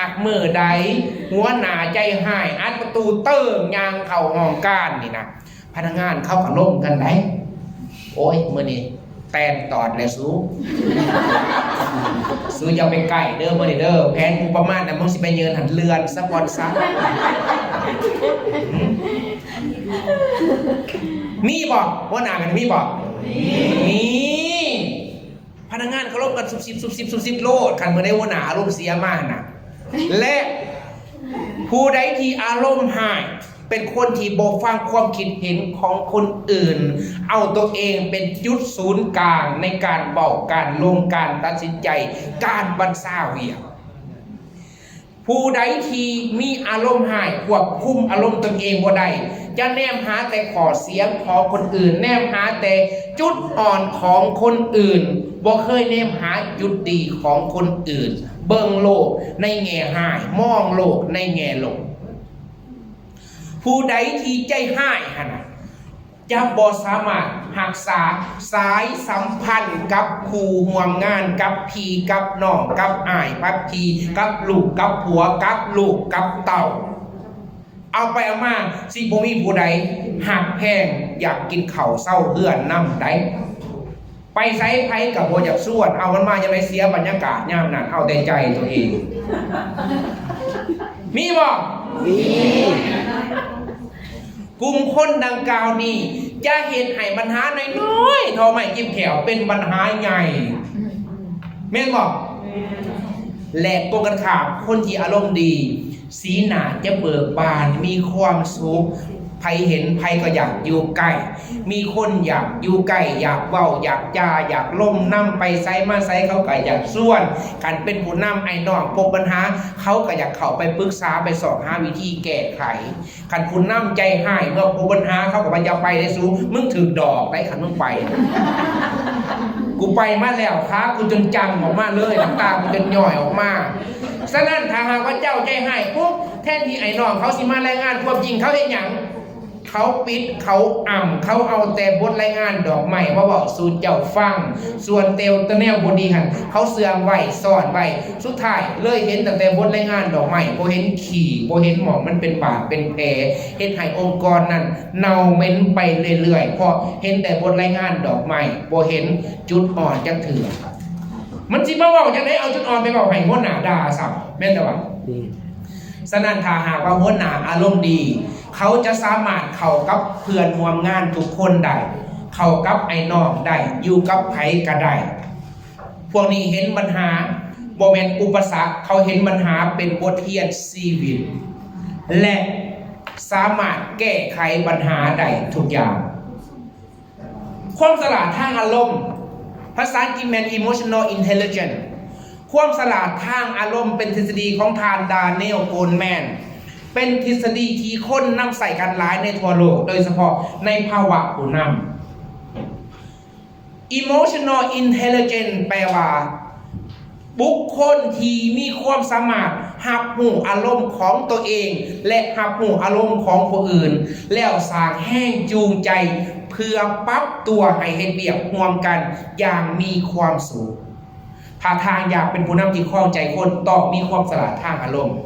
ากมือใดหัวหนาใจหาย อัดประตูเติมยางเข่าห้องก้านนี่นะพนักงานเข้ากับล่มกันไหนโอ้ยมือนี่แตนตอดเลยสู้สู้อย่าไปใกล้เด้อมือนี่เด้อแผนกูประมาณนะมึงสิไปเยือนหันเรือนสักวันซะมีบอกหัวหนากันมีบอกมีพนักงานเขาล่มกันสุบสิบสุบสิบสุบสิบโลดกันเมื่อได้หัวหนาอารมณ์เสียมากนะ และผู้ใดที่อารมณ์หาย เป็นคนที่บฟังความคิดเห็นของคนอื่น เอาตัวเองเป็นจุดศูนย์กลางในการเบอการลงการตัดสินใจ การบรรซาเวีย ผู้ใดที่มีอารมณ์หายควบคุมอารมณ์ตนเองบ่ได้จะแนมหาแต่ขอเสียงของคนอื่น แนมหาแต่จุดอ่อนของคนอื่นบ่เคยแนมหาจุดดีของคนอื่น เบิ่งโลกในแง่หายมองโลกในแง่ลบผู้ใดที่ใจหายหนนะ จะบ่สามารถหักษาสายสัมพันธ์กับครูห่วมงานกับพีกับน้องกับอ้ายกับพีกับลูกกับผัวกับลูกกับเต่า เอาไปเอามาสิบ่มีผู้ใดหักแพงอยากกินเข่าเศร้าเพื่อนน้ำใดไปไซไผกับบ่อยากส่วน เอามันมาจะไปเสียบรรยากาศยามนั้นเอาแต่ใจตัวเอง มีบ่มี กลุ่มคนดังกล่าวนี้จะเห็นให้ปัญหาน้อยๆทอไม่กิมแขวเป็นปัญหาใหญ่แม่นบอกแหลกตรงกันข้ามคนที่อารมณ์ดี สีหนาจะเบิกบานมีความสุข ใครเห็นใครก็อยากอยู่ใกล้ มีคนอยากอยู่ใกล้อยากเว้าอยากจาอยากล่มน้ำไปไซมาไซเขาก็อยากส่วนการเป็นผู้นำไอ้น้องพบปัญหา เขาก็อยากเข้าไปปรึกษาไปสอบหาวิธีแก้ไขขันคุณน้ำใจให้เมื่อพบปัญหาเขาก็มันจะไปได้สู้มึงถือดอกได้ขันมึงไป กูไปมาแล้วค้ากูจนจังออกมาเลยน้ำตากูจนย่อยออกมาฉะนั้นถ้าหากว่าเจ้าใจให้ปุ๊บแทนที่ไอ้น้องเขาสิมาแรายงานความจริงเขาเห็นอย่าง เขาปิดเขาอ่ำเขาเอาแต่บทรายงานดอกไม้มาบอกสู่เจ้าฟัง ส่วนเตลตะแนวบดีหันเขาเสื่อมไหวซ่อนไหวสุดท้ายเลยเห็นตั้งแต่บทรายงานดอกไม้โบเห็นขี่โบเห็นหมองมันเป็นบาดเป็นแผลเห็นให้องค์กรนั้นเน่าเหม็นไปเรื่อยๆเพราะเห็นแต่บทรายงานดอกไม้โบเห็นจุดอ่อนจังเถื่อมันสิมาเว่าจังได้เอาจุดอ่อนไปบอกให้หัวหนาดาสับแม่นแต่ว่า สนั่นทาหากว่าหัวหน้าอารมณ์ดี เขาจะสามารถเข้ากับเพื่อนร่วมงานทุกคนได้ เข้ากับไอ้น้องได้ อยู่กับไผก็ได้ พวกนี้เห็นปัญหาโมเมนอุปสรรคเขาเห็นปัญหาเป็นบทเรียนชีวิต และสามารถแก้ไขปัญหาได้ทุกอย่าง ความสลาดทางอารมณ์ภาษาอังกฤษแมน emotional intelligence ความสลาดทางอารมณ์เป็นทฤษฎีของทานดาเนลโกลแมน เป็นทฤษฎีที่คนนำใส่กันหลายในทั่วโลก โดยเฉพาะในภาวะผู้นำ emotional intelligence แปลว่า บุคคลที่มีความสามารถหับหูอารมณ์ของตัวเอง และหับหูอารมณ์ของผู้อื่น แล้วสางแห้งจูงใจ เพื่อปรับตัวให้เห็นเบียบห่วมกันอย่างมีความสุข ถ้าทางอยากเป็นผู้นำที่เข้าใจคนต้องมีความสลาดทางอารมณ์